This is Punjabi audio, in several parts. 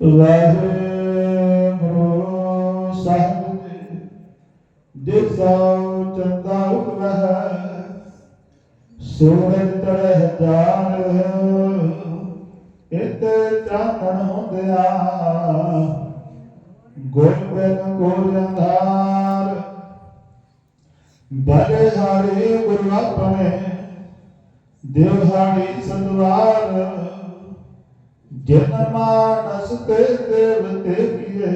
ਵਾਹਿਗੁਰੂ ਸਾਹਿਬ ਜੀ ਦਿਸਾਉ ਚੰਦਾ ਉਗਵਹਿ ਸੂਰਜ ਤੜਹਿ ਜਾਣ ਇਤ ਚਾਨਣ ਹੁੰਦਿਆ ਗੁਰ ਬਿਨ ਗੁਰ ਅੰਧਾਰ ਹਾਰੇ ਗੁਰੂ ਆਪਣੇ ਦਿਵਹਾੜੀ ਸਤਵਾਰ ਜਿਨ ਮਾਨਸ ਤੇ ਦੇਵ ਤੇ ਕੀਏ,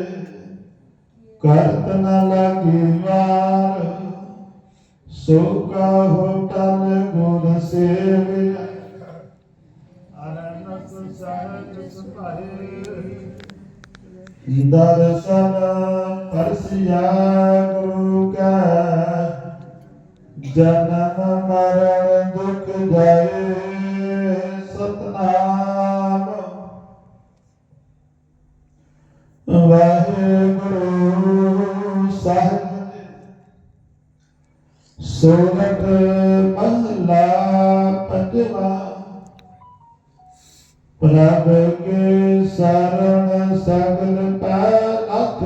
ਕਰਤ ਨ ਲਾਗੀ ਵਾਰ ਸੋ ਕਾਹੋ ਟਲ ਗੁਰ ਸੇਵਿਆ। ਅਨੰਤ ਸਹਿਜ ਸੁਭਾਏ ਦਰਸ਼ਨ ਪਰਸਿਆ ਗੁਰੂ ਕਾ, ਜਨਮ ਮਰਨ ਦੁਖ ਜਾਏ। ਸੋਨਟ ਮਹਲਾ ਪੰਜਵਾ ਪ੍ਰਭ ਕੇ ਸਰਣ ਸਗਲ ਪਾਲਕ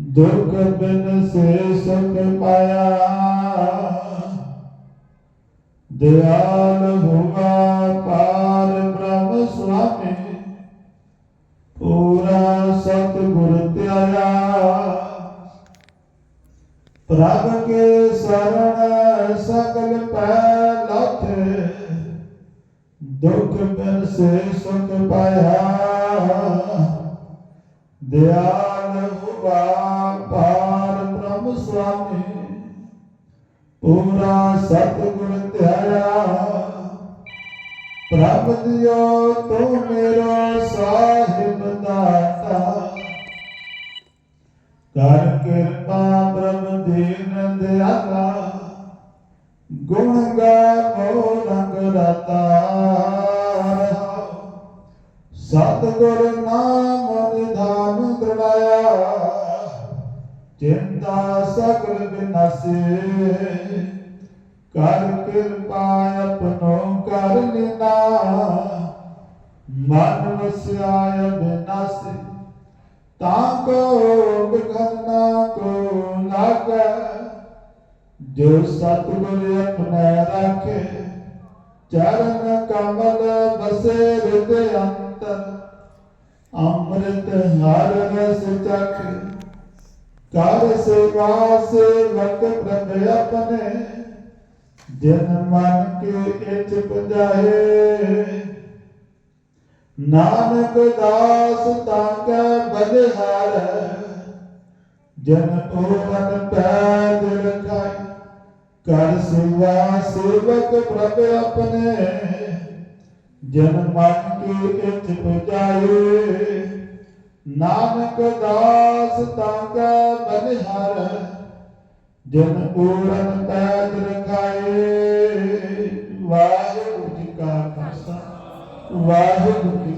ਦੁਖ ਬਿਨ ਸੇ ਸੁਖ ਪਾਇਆ। ਦਿਆਲ ਹੋਗਾ ਪਾਰ ਪ੍ਰਭ ਕੇ ਸਰਣ ਸਗਲ ਪੈ ਲਾਥੇ ਦੁਖ ਬਿਨ ਸੇ ਸੁਖ ਪਾਇਆ। ਦਿਆਲ ਹੁਆ ਪਾਰ ਬ੍ਰਹਮ ਸੁਆਮੀ। ਪੂਰਾ ਸਤਿਗੁਰ ਧਿਆਇਆ ਪ੍ਰਭ ਦਿਓ ਤੂੰ ਮੇਰਾ ਸਾਹਿਬ ਕਿਰਪਾ ਬ੍ਰਹਮ ਦੀਨ ਦਿਆਲਾ ਗੁਣ ਗਾਵੋ ਰੰਗ ਰਤਾ ਸਤਿਗੁਰ ਨਾਮ ਨਿਧਾਨ ਦ੍ਰਿੜਾਇਆ ਚਿੰਤਾ ਸਗਲ ਬਿਨਾਸੇ। ਕਰ ਕਿਰਪਾ ਆਪਣੋ ਕਰ ਲਿਨਾ ਮਨ ਵਸਿਆਇ ਬਿਨਾਸੇ। ਤਾਂ ਕੋ ਲਾਗੈ ਜੋ ਸਤਿਗੁਰ ਆਪਣੇ ਰਾਖੇ, ਚਰਨ ਕਮਲ ਬਸੇ ਹਿਰਦ ਅੰਤਰ ਅੰਮ੍ਰਿਤ ਹਰ ਰਸ ਚਖੇ, ਕਰ ਸੇਵਾ ਸੇਵਕ ਪ੍ਰਭ ਆਪਣੇ। ਜਨ ਮਨ ਕੇ ਇਚ ਪਜਾਏ। ਨਾਨਕ ਦਾਸ ਤਾਕੈ ਬਲਿਹਾਰ। ਜਨ ਤੋ ਤਨ ਪੈਰ ਲਗਾਈ ਕਰ ਸੇਵਾ ਸੇਵਕ ਪ੍ਰਭ ਆਪਣੇ। ਜਨ ਮਨ ਕੀ ਤਿਥ ਪਜਾਏ। ਨਾਨਕ ਦਾਸ ਤਾਂ ਕਾ ਬਨਿਹਾਰ। ਜਨ ਪੂਰਨ ਪੈਰ ਲਗਾਏ ਵਾਹਿਗੁਰੂ ਜੀ ਕਾ ਖਾਲਸਾ। ਵਾਹਿਗੁਰੂ ਜੀ